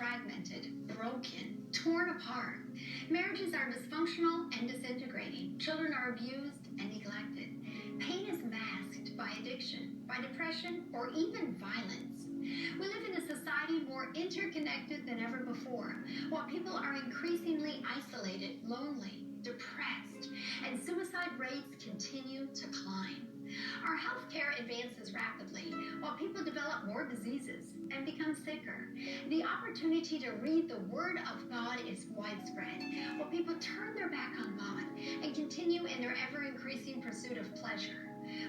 fragmented, broken, torn apart. Marriages are dysfunctional and disintegrating. Children are abused and neglected. Pain is masked by addiction, by depression, or even violence. We live in a society more interconnected than ever before, while people are increasingly isolated, lonely, depressed, and suicide rates advances rapidly while people develop more diseases and become sicker. The opportunity to read the Word of God is widespread while people turn their back on God and continue in their ever increasing pursuit of pleasure.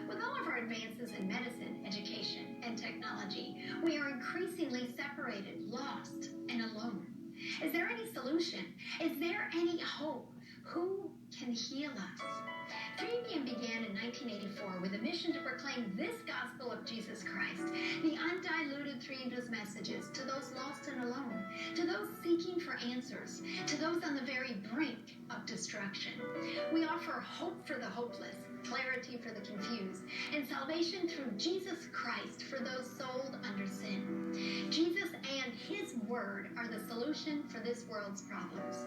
With all of our advances in medicine, education, and technology, we are increasingly separated, lost, and alone. Is there any solution? Is there any hope? Who can heal us? 3ABN began in 1984 with a mission to proclaim this gospel of Jesus Christ, the undiluted Three Angels messages to those lost and alone, to those seeking for answers, to those on the very brink of destruction. We offer hope for the hopeless, clarity for the confused, and salvation through Jesus Christ for those sold under sin. Jesus and His Word are the solution for this world's problems.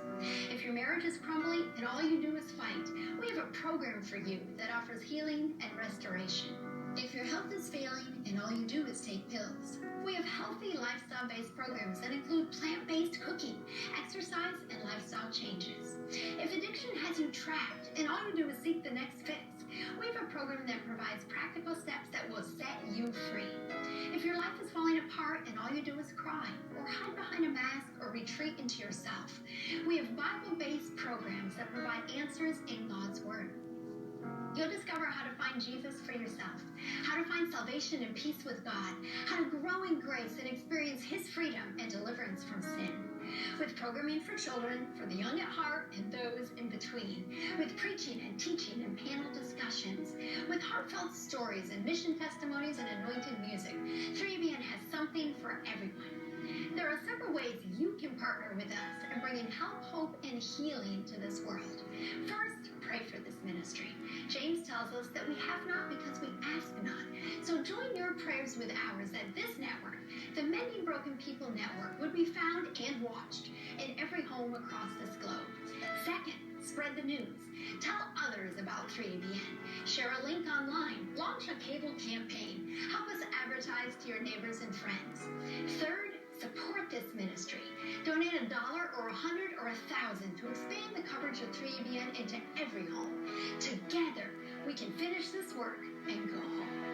Marriage is crumbling and all you do is fight, we have a program for you that offers healing and restoration. If your health is failing and all you do is take pills, we have healthy lifestyle based programs that include plant based cooking, exercise, and lifestyle changes. If addiction has you trapped and all you do is seek the next fix, we have a program that provides practical steps that will set and all you do is cry, or hide behind a mask, or retreat into yourself, we have Bible based programs that provide answers in God's Word. You'll discover how to find Jesus for yourself, how to find salvation and peace with God, how to His freedom and deliverance from sin. With programming for children, for the young at heart, and those in between. With preaching and teaching and panel discussions. With heartfelt stories and mission testimonies and anointed music. 3ABN has something for everyone. There are several ways you can partner with us in bringing help, hope, and healing to this world. First, pray for this ministry. James tells us that we have not because we ask not. So your prayers with ours that this network. The Mending Broken People Network would be found and watched in every home across this globe. Second, spread the news. Tell others about 3ABN. Share a link online. Launch a cable campaign. Help us advertise to your neighbors and friends. Third, support this ministry. Donate a dollar or a hundred or a thousand to expand the coverage of 3ABN into every home. Together, we can finish this work and go home.